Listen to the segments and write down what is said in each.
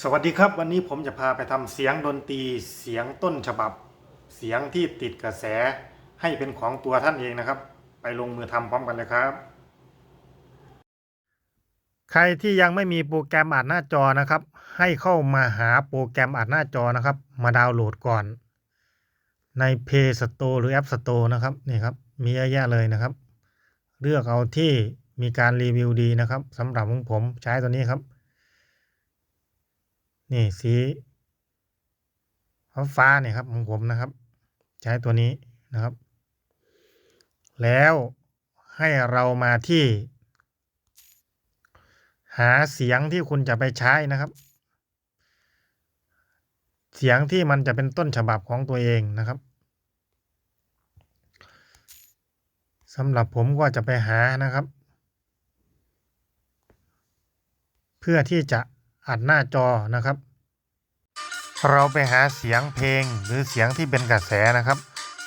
สวัสดีครับวันนี้ผมจะพาไปทำเสียงดนตรีเสียงต้นฉบับ เสียงที่ติดกระแสให้เป็นของตัวท่านเองนะครับ ไปลงมือทำพร้อมกันเลยครับ ใครที่ยังไม่มีโปรแกรมอัดหน้าจอนะครับ ให้เข้ามาหาโปรแกรมอัดหน้าจอนะครับ มาดาวน์โหลดก่อน ใน Play Store หรือ App Store นะครับนี่ครับมีเยอะแยะเลยนะครับ เลือกเอาที่มีการรีวิวดีนะครับสำหรับของผมใช้ตัวนี้ครับ นี่สีฟ้าเนี่ยครับของผมนะครับ ใช้ตัวนี้นะครับ แล้วให้เรามาที่ หาเสียงที่คุณจะไปใช้นะครับ เสียงที่มันจะเป็นต้นฉบับของตัวเองนะครับสำหรับผมก็จะไปหานะครับ เพื่อที่จะ อัดหน้าจอนะครับ เราไปหาเสียงเพลงหรือเสียงที่เป็นกระแสนะครับ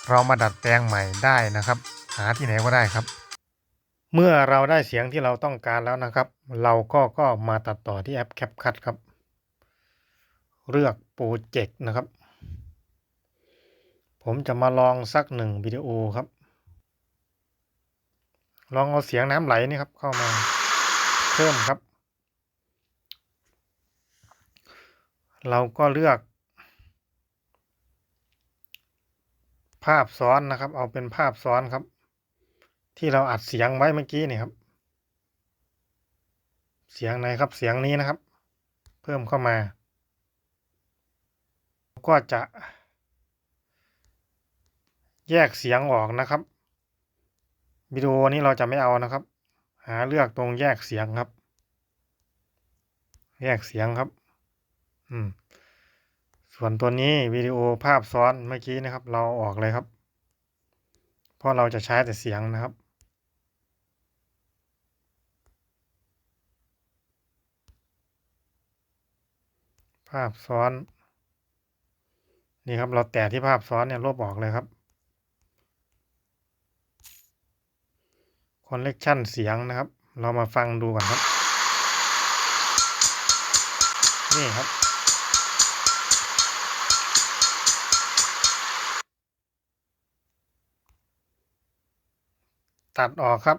เรามาดัดแปลงใหม่ได้นะครับ หาที่ไหนก็ได้ครับ เมื่อเราได้เสียงที่เราต้องการแล้วนะครับ เราก็ก็มาตัดต่อที่แอป CapCut ครับ เลือกโปรเจกต์นะครับ ผมจะมาลองสักหนึ่งวิดีโอครับลองเอาเสียงน้ำไหลนี่ครับเข้ามาเพิ่มครับ เราก็เลือก ภาพซ้อนนะครับ เอาเป็นภาพซ้อนครับ ที่เราอัดเสียงไว้เมื่อกี้นี่ครับ เสียงไหนครับเสียงนี้นะครับ เพิ่มเข้ามา ก็จะ แยกเสียงออกนะครับวิดีโอนี้เราจะไม่เอานะครับ หาเลือกตรงแยกเสียงครับ แยกเสียงครับ อืม ส่วนตัวนี้วิดีโอภาพซ้อนเมื่อกี้นะครับ เราออกเลยครับ เพราะเราจะใช้แต่เสียงนะครับภาพซ้อน นี่ครับเราแตะที่ภาพซ้อนเนี่ยลบออกเลยครับคอนเลกชันเสียงนะครับ เรามาฟังดูก่อนครับ นี่ครับ ตัดออกครับ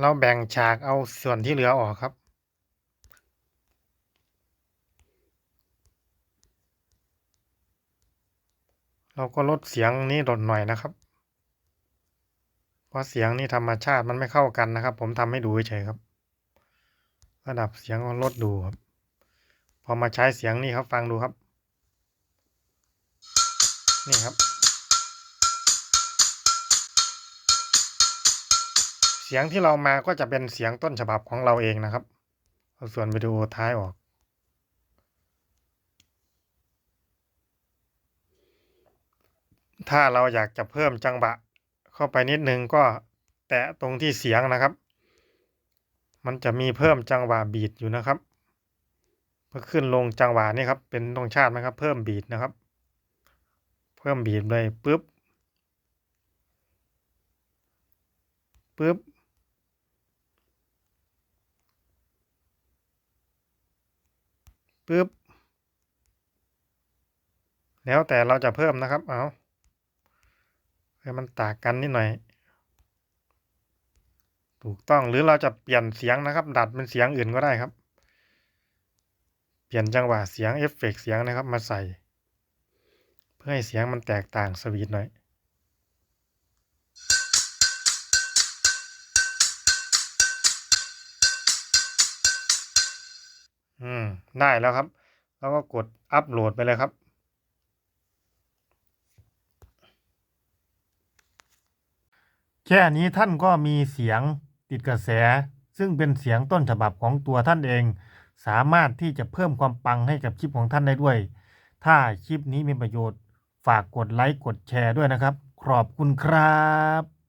เราแบ่งฉากเอาส่วนที่เหลือออกครับเราก็ลดเสียงนี้ลดหน่อยนะครับ เพราะเสียงนี่ธรรมชาติมันไม่เข้ากันนะครับ ผมทำให้ดูเฉยครับ ระดับเสียงก็ลดดูครับ พอมาใช้เสียงนี่ครับฟังดูครับ นี่ครับ เสียงที่เรามาก็จะเป็นเสียงต้นฉบับของเราเองนะครับเอาส่วนวิดีโอท้ายออกถ้าเราอยากจะเพิ่มจังหวะ เข้าไปนิดนึงก็แตะตรงที่เสียงนะครับ มันจะมีเพิ่มจังหวะบีดอยู่นะครับเพื่อขึ้นลงจังหวะนี่ครับ เป็นตรงชาติไหมครับ เพิ่มบีดนะครับ เพิ่มบีดเลยปุ๊บปุ๊บปุ๊บแล้วแต่เราจะเพิ่มนะครับ เอา ให้มันต่างกันนิดหน่อย ถูกต้องหรือเราจะเปลี่ยนเสียงนะครับ ดัดเป็นเสียงอื่นก็ได้ครับ เปลี่ยนจังหวะเสียงเอฟเฟกเสียงนะครับ มาใส่ เพื่อให้เสียงมันแตกต่างสวีทหน่อยอืมได้แล้วครับ แล้วก็กดอัปโหลดไปเลยครับ แค่นี้ท่านก็มีเสียงติดกระแส ซึ่งเป็นเสียงต้นฉบับของตัวท่านเอง สามารถที่จะเพิ่มความปังให้กับคลิปของท่านได้ด้วย ถ้าคลิปนี้มีประโยชน์ ฝากกดไลค์กดแชร์ด้วยนะครับ ขอบคุณครับ